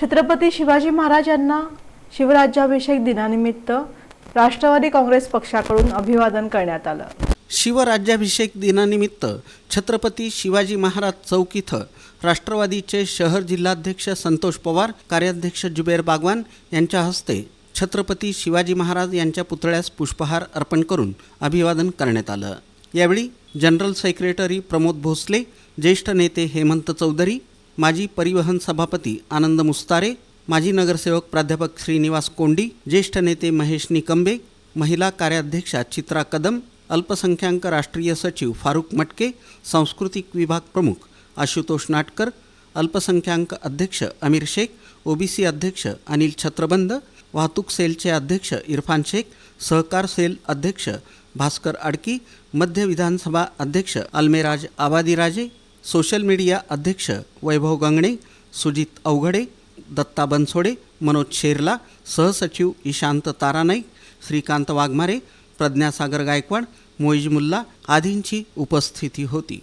छत्रपती शिवाजी महाराज यांना शिवराज्याभिषेक दिनानिमित्त राष्ट्रवादी काँग्रेस पक्षाकडून अभिवादन करण्यात आलं. शिवराज्याभिषेक दिनानिमित्त छत्रपती शिवाजी महाराज चौक इथं राष्ट्रवादीचे शहर जिल्हाध्यक्ष संतोष पवार कार्याध्यक्ष जुबेर बागवान यांच्या हस्ते छत्रपती शिवाजी महाराज यांच्या पुतळ्यास पुष्पहार अर्पण करून अभिवादन करण्यात आलं. यावेळी जनरल सेक्रेटरी प्रमोद भोसले ज्येष्ठ नेते हेमंत चौधरी माजी परिवहन सभापती आनंद मुस्तारे माजी नगरसेवक प्राध्यापक श्रीनिवास कोंडी ज्येष्ठ नेते महेश निकंबे महिला कार्याध्यक्षा चित्रा कदम अल्पसंख्याक राष्ट्रीय सचिव फारूक मटके सांस्कृतिक विभाग प्रमुख आशुतोष नाटकर अल्पसंख्याक अध्यक्ष अमीर शेख ओबीसी अध्यक्ष अनिल छत्रबंद वाहतूक सेलचे अध्यक्ष इरफान शेख सहकार सेल अध्यक्ष भास्कर आडकी मध्य विधानसभा अध्यक्ष अल्मेराज आबादीराजे सोशल मीडिया अध्यक्ष वैभव गंगणे सुजित अवघडे दत्ता बनसोडे मनोज शेरला सहसचिव ईशांत तारानाईक श्रीकांत वाघमारे प्रज्ञासागर गायकवाड मोईज मुल्ला आदींची उपस्थिती होती.